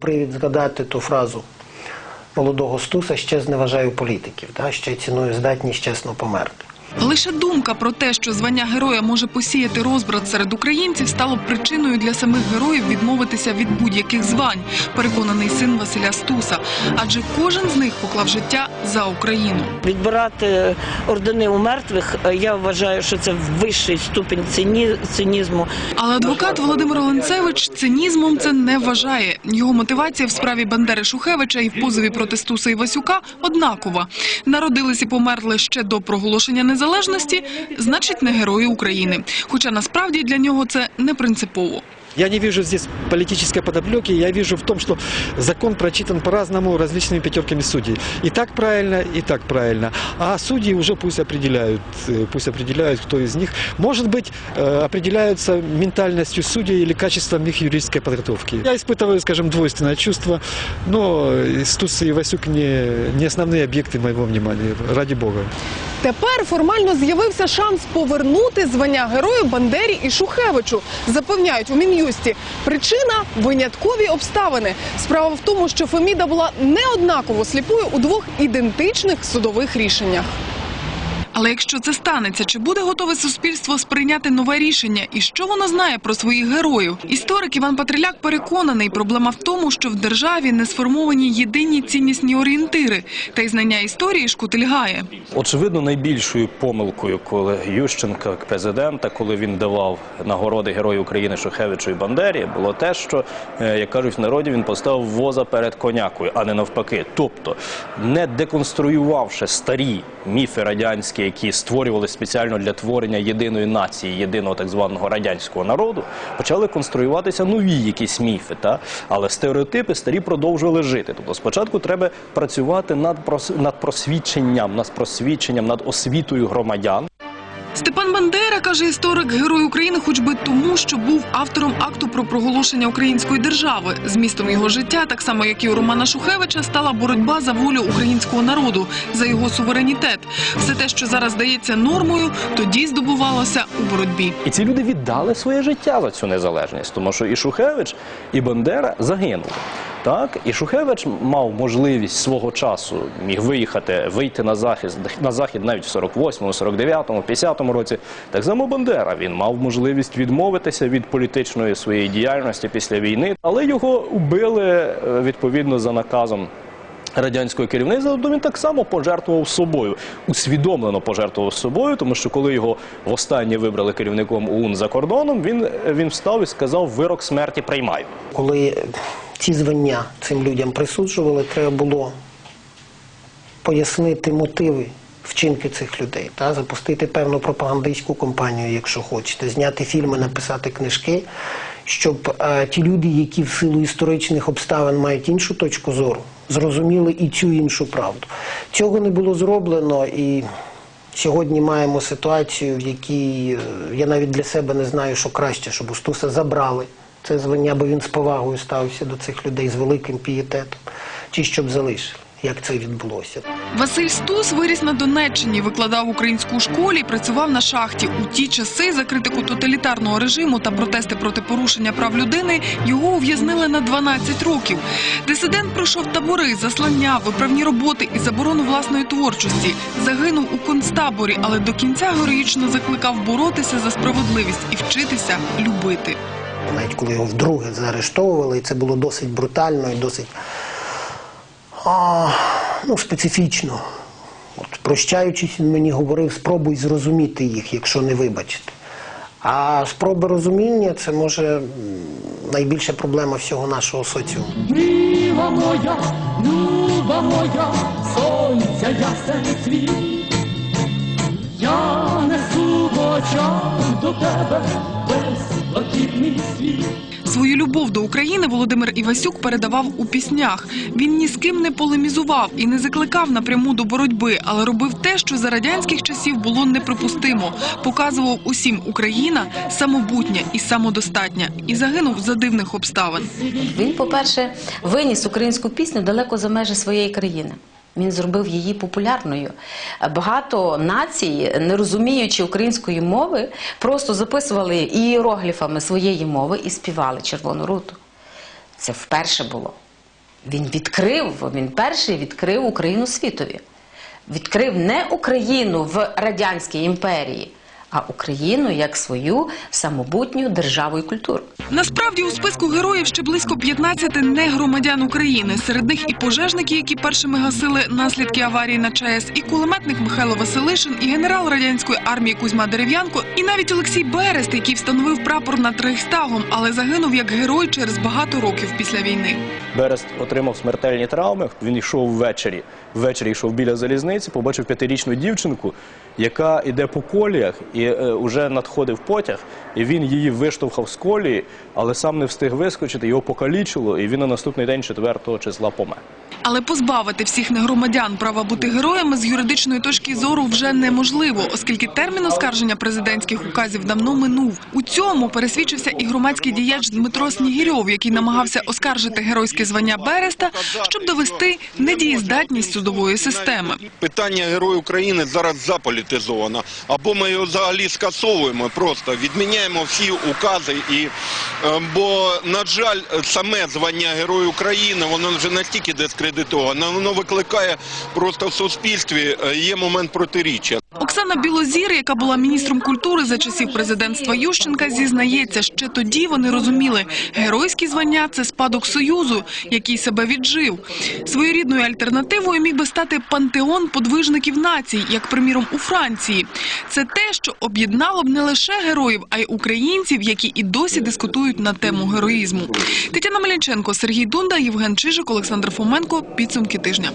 Привід згадати ту фразу молодого Стуса ще зневажаю політиків, та, ще ціную здатність чесно померти. Лише думка про те, що звання героя може посіяти розбрат серед українців, стало причиною для самих героїв відмовитися від будь-яких звань, переконаний син Василя Стуса. Адже кожен з них поклав життя за Україну. Відбирати ордени у мертвих, е, я вважаю, що це вищий ступінь цині- цинізму. Але адвокат Володимир Оленцевич цинізмом це не вважає. Його мотивація в справі Бандери Шухевича і в позові проти Стуса Івасюка однакова. Народились і померли ще до проголошення незалежності, значить не герої України. Хоча насправді для нього це не принципово. Я не вижу здесь политической подоплеки, я вижу в том, что закон прочитан по-разному различными пятерками судей. И так правильно, и так правильно. А судьи уже пусть определяют, э, пусть определяют, кто из них. Может быть, э, определяются ментальностью судей или качеством их юридической подготовки. Я испытываю, скажем, двойственное чувство, но Стус и Васюк не, не основные объекты моего внимания, ради бога. Тепер формально з'явився шанс повернути звання герою Бандері і Шухевичу. Запевняють у мін'юсті. Причина виняткові обставини. Справа в тому, що Феміда була неоднаково сліпою у двох ідентичних судових рішеннях. Але якщо це станеться, чи буде готове суспільство сприйняти нове рішення? І що воно знає про своїх героїв? Історик Іван Патриляк переконаний, проблема в тому, що в державі не сформовані єдині ціннісні орієнтири, та й знання історії шкутильгає. Очевидно, найбільшою помилкою, коли Ющенка як президента, коли він давав нагороди Герою України Шухевичу і Бандері, було те, що, е, як кажуть в народі, він поставив воза перед конякою, а не навпаки. Тобто, не деконструювавши старі міфи радянські, які створювали спеціально для творення єдиної нації, єдиного так званого радянського народу, почали конструюватися нові якісь міфи. Та? Але стереотипи старі продовжували жити. Тобто спочатку треба працювати над, прос- над просвідченням, над просвідченням, над освітою громадян. Степан Бандера, каже історик, герой України, хоч би тому, що був автором акту про проголошення української держави. Змістом його життя, так само як і у Романа Шухевича, стала боротьба за волю українського народу, за його суверенітет. Все те, що зараз здається нормою, тоді здобувалося у боротьбі. І ці люди віддали своє життя за цю незалежність, тому що і Шухевич, і Бандера загинули. Так, і Шухевич мав можливість свого часу міг виїхати, вийти на захід, на захід навіть в 48-му, 49-му, 50-му році. Так само Бандера він мав можливість відмовитися від політичної своєї діяльності після війни, але його убили е, відповідно за наказом радянського керівництва, то він так само пожертвував собою, усвідомлено пожертвував собою, тому що коли його востаннє вибрали керівником ОУН за кордоном, він, він встав і сказав вирок смерті приймаю. Коли ці звання цим людям присуджували, треба було пояснити мотиви вчинки цих людей, та, запустити певну пропагандистську кампанію, якщо хочете, зняти фільми, написати книжки, щоб е, ті люди, які в силу історичних обставин мають іншу точку зору, зрозуміли і цю іншу правду. Цього не було зроблено і. Сьогодні маємо ситуацію, в якій е, я навіть для себе не знаю, що краще, щоб у Стуса забрали це звання, бо він з повагою ставився до цих людей з великим пієтетом, чи щоб залишили, як це відбулося. Василь Стус виріс на Донеччині, викладав українську школі і працював на шахті. У ті часи за критику тоталітарного режиму та протести проти порушення прав людини його ув'язнили на 12 років. Дисидент пройшов табори, заслання, виправні роботи і заборону власної творчості. Загинув у концтаборі, але до кінця героїчно закликав боротися за справедливість і вчитися любити. Навіть коли його вдруге заарештовували, і це було досить брутально і досить а, ну, специфічно. От, прощаючись, він мені говорив, спробуй зрозуміти їх, якщо не вибачити. А спроби розуміння це може найбільша проблема всього нашого соціуму. Мила моя, люба моя, сонця ясен світ. Я несу в до тебе весь Свою любов до України Володимир Івасюк передавав у піснях. Він ні з ким не полемізував і не закликав напряму до боротьби, але робив те, що за радянських часів було неприпустимо. Показував усім Україна самобутня і самодостатня, і загинув за дивних обставин. Він, по-перше, виніс українську пісню далеко за межі своєї країни. Він зробив її популярною. Багато націй, не розуміючи української мови, просто записували ієрогліфами своєї мови і співали червону руту. Це вперше було. Він відкрив, він перший відкрив Україну світові. Відкрив не Україну в Радянській імперії, а Україну як свою самобутню державу і культуру. Насправді у списку героїв ще близько 15 не громадян України. Серед них і пожежники, які першими гасили наслідки аварії на ЧАЕС, і кулеметник Михайло Василишин, і генерал радянської армії Кузьма Дерев'янко, і навіть Олексій Берест, який встановив прапор над Рейхстагом, але загинув як герой через багато років після війни. Берест отримав смертельні травми. Він йшов ввечері. Ввечері йшов біля залізниці, побачив п'ятирічну дівчинку, яка йде по коліях, і е, вже надходив потяг, і він її виштовхав з колії, але сам не встиг вискочити, його покалічило, і він на наступний день 4 числа помер. Але позбавити всіх негромадян права бути героями з юридичної точки зору вже неможливо, оскільки термін оскарження президентських указів давно минув. У цьому пересвідчився і громадський діяч Дмитро Снігірьов, який намагався оскаржити геройське звання Береста, щоб довести недієздатність судової системи. Питання Герой України зараз заполітизовано. Або ми його взагалі скасовуємо, просто відміняємо всі укази. І, е, бо, на жаль, саме звання Герой України, воно вже настільки дискредитовано, воно викликає просто в суспільстві, е, є момент протиріччя. Оксана Білозір, яка була міністром культури за часів президентства Ющенка, зізнається, ще тоді вони розуміли, геройські звання – це спадок Союзу, який себе віджив. Своєрідною альтернативою міг би стати пантеон подвижників націй, як, приміром, у Франції. Це те, що об'єднало б не лише героїв, а й українців, які і досі дискутують на тему героїзму. Тетяна Мельниченко, Сергій Дунда, Євген Чижик, Олександр Фоменко. Підсумки тижня.